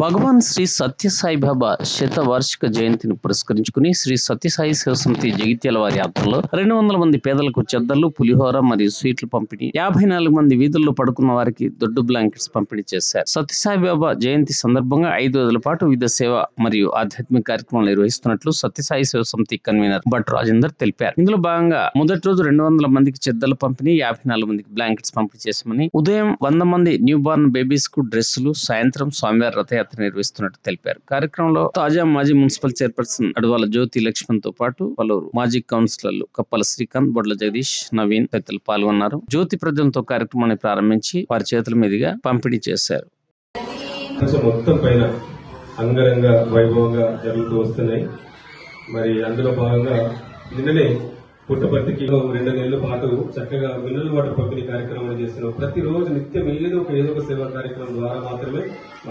భగవాన్ శ్రీ సత్యసాయి బాబా శత వార్షిక జయంతిని పురస్కరించుకుని శ్రీ సత్యసాయి శివసమితి జగిత్యాల వారి ఆధ్వర్యంలో రెండు వందల మంది పేదలకు చెద్దలు పులిహోర మరియు స్వీట్లు పంపిణీ యాభై నాలుగు మంది వీధుల్లో పడుకున్న వారికి దొడ్డు బ్లాంకెట్స్ పంపిణీ చేశారు. సత్యసాయి బాబా జయంతి సందర్భంగా ఐదు రోజుల పాటు వివిధ సేవ మరియు ఆధ్యాత్మిక కార్యక్రమాలు నిర్వహిస్తున్నట్లు సత్యసాయి శివసమితి కన్వీనర్ భట్ రాజేందర్ తెలిపారు. ఇందులో భాగంగా మొదటి రోజు రెండు వందల మందికి చెద్దలు పంపిణీ యాభై నాలుగు మందికి బ్లాంకెట్స్ పంపిణీ చేశామని ఉదయం వంద మంది న్యూ బార్న్ బేబీస్కు డ్రెస్సులు సాయంత్రం స్వామివారి రథయాత్ర నిర్వహిస్తున్నట్టు తెలిపారు. కార్యక్రమంలో తాజా మాజీ మున్సిపల్ చైర్పర్సన్ అడవాల జ్యోతి లక్ష్మణ్తో పాటు పలువురు మాజీ కౌన్సిలర్లు కప్పల శ్రీకాంత్ బొడ్ల జగదీష్ నవీన్ తదితరులు పాల్గొన్నారు. జ్యోతి ప్రజలతో కార్యక్రమాన్ని ప్రారంభించి వారి చేతుల మీదుగా పంపిణీ చేశారు. మొత్తం పైన అంగరంగ వైభవంగా జరుగుతూ వస్తున్నాయి. మరి అందులో భాగంగా నిన్ననే పుట్టపర్తికి రెండు నెలల పాటు చక్కగా మినరల్ వాటర్ పంపిణీ కార్యక్రమాలు చేస్తున్నాం. ప్రతిరోజు నిత్యం ఏదో ఒక ఏదో ఒక సేవా కార్యక్రమం ద్వారా మాత్రమే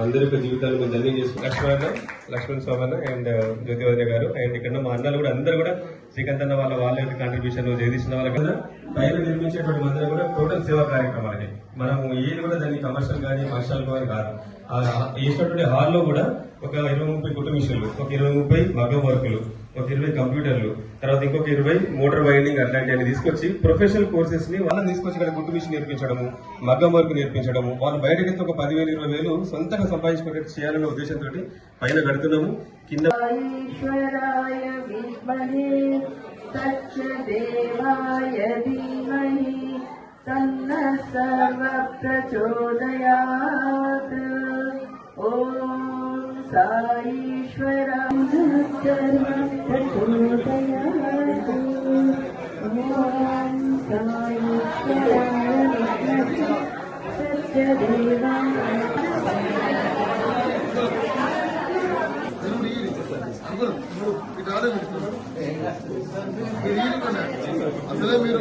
అందరి యొక్క జీవితాలు మేము ధన్యం చేసుకుంటాం. లక్ష్మణ లక్ష్మణ్ స్వామి అండ్ uh, జ్యోతివర్ధ గారు అండ్ ఇక్కడ మా అన్నలు కూడా అందరూ కూడా శ్రీకాంత్ అన్న వాళ్ళ వాళ్ళ యొక్క కాంట్రిబ్యూషన్ జగదీష్ వాళ్ళ కదా పైన నిర్మించేటువంటి మందిరం కూడా టోటల్ సేవా కార్యక్రమాలే మనం ఏది కూడా దాన్ని కమర్షియల్ కానీ కమర్షియల్ కానీ కాదు. వేసినటువంటి హాల్లో కూడా ఒక ఇరవై ముప్పై కుట్టు మిషన్లు ఒక ఇరవై ముప్పై మగ వర్కులు ఒక ఇరవై కంప్యూటర్లు తర్వాత ఇంకొక ఇరవై మోటార్ వైండింగ్ అట్లాంటివన్నీ తీసుకొచ్చి ప్రొఫెషనల్ కోర్సెస్ని వాళ్ళని తీసుకొచ్చి ఇక్కడ గుట్టు మిషన్ నేర్పించడము మగ్గం వర్క్ నేర్పించడము వాళ్ళు బయటకి ఒక పదివేలు ఇరవై వేలు సొంతంగా సంపాదించుకునేట్టు చేయాలనే ఉద్దేశంతో పైన కడుతున్నాము. కింద ప్రచోదయా साईश्वराय सर्वप्रचोदयात् ॐ साईश्वराय विद्महे सत्यदेवाय అసలే మీరు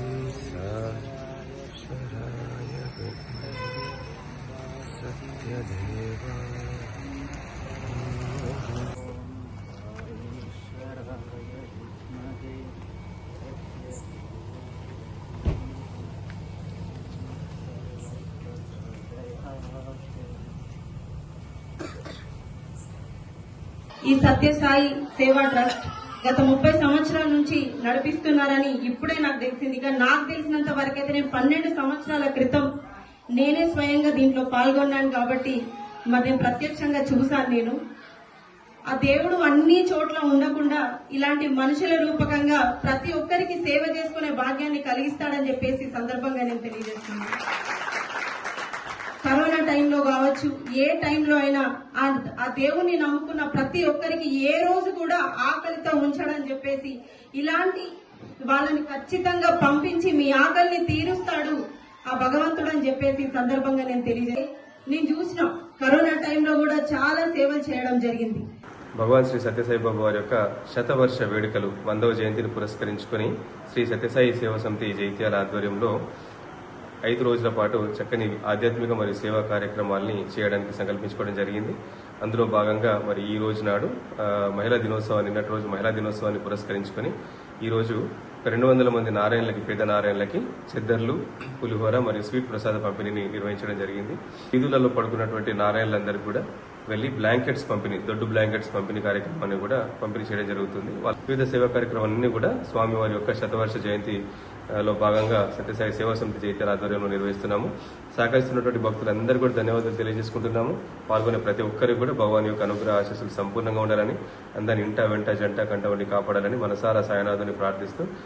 ఈ సత్యసాయి సేవా ట్రస్ట్ గత ముప్పై సంవత్సరాల నుంచి నడిపిస్తున్నారని ఇప్పుడే నాకు తెలిసింది. ఇక నాకు తెలిసినంత వరకైతే నేను పన్నెండు సంవత్సరాల క్రితం నేనే స్వయంగా దీంట్లో పాల్గొన్నాను కాబట్టి మరి నేను ప్రత్యక్షంగా చూశాను నేను. ఆ దేవుడు అన్ని చోట్ల ఉండకుండా ఇలాంటి మనుషుల రూపకంగా ప్రతి ఒక్కరికి సేవ చేసుకునే భాగ్యాన్ని కలిగిస్తాడని చెప్పేసి సందర్భంగా నేను తెలియజేస్తున్నాను. కావచ్చు ఏ టైంలో అయినా ఆ ఆ దేవుణ్ణి నమ్ముకున్న ప్రతి ఒక్కరికి ఏ రోజు కూడా ఆకలితో ఉంచడని చెప్పేసి ఇలాంటి వాళ్ళని ఖచ్చితంగా పంపించి మీ ఆకలిని తీరుస్తాడు ఆ భగవంతుడు అని చెప్పేసి సందర్భంగా నేను తెలియజే నేను చూసిన కరోనా టైంలో కూడా చాలా సేవలు చేయడం జరిగింది. భగవాన్ శ్రీ సత్యసాయి బాబా వారి యొక్క శతవర్ష వేడుకలు వందవ జయంతిని పురస్కరించుకొని శ్రీ సత్యసాయి సేవా సమితి జైత్యాల ఆధ్వర్యంలో ఐదు రోజుల పాటు చక్కని ఆధ్యాత్మిక మరియు సేవా కార్యక్రమాల్ని చేయడానికి సంకల్పించుకోవడం జరిగింది. అందులో భాగంగా మరి ఈ రోజు నాడు మహిళా దినోత్సవాన్ని నిన్నటి రోజు మహిళా దినోత్సవాన్ని పురస్కరించుకొని ఈరోజు రెండు వందల మంది నారాయణలకి పేద నారాయణలకి చెద్దర్లు పులిహోర మరియు స్వీట్ ప్రసాద పంపిణీని నిర్వహించడం జరిగింది. వీధులలో పడుకున్నటువంటి నారాయణలందరికీ కూడా వెళ్ళి బ్లాంకెట్స్ పంపిణీ దొడ్డు బ్లాంకెట్స్ పంపిణీ కార్యక్రమాన్ని కూడా పంపిణీ చేయడం జరుగుతుంది. వాళ్ళ వివిధ సేవా కార్యక్రమాలన్నీ కూడా స్వామివారి యొక్క శతవర్ష జయంతి లో భాగంగా సత్యసాయి సేవా సమితి చైతన్య ఆధ్వర్యంలో నిర్వహిస్తున్నాము. సహకరిస్తున్నటువంటి భక్తులందరూ కూడా ధన్యవాదాలు తెలియజేసుకుంటున్నాము. పాల్గొనే ప్రతి ఒక్కరికి కూడా భగవాన్ యొక్క అనుగ్రహ ఆశీస్సులు సంపూర్ణంగా ఉండాలని అందరిని ఇంట వెంట జంట కంట వండి కాపాడాలని మనసారా సాయనాథుని ప్రార్థిస్తూ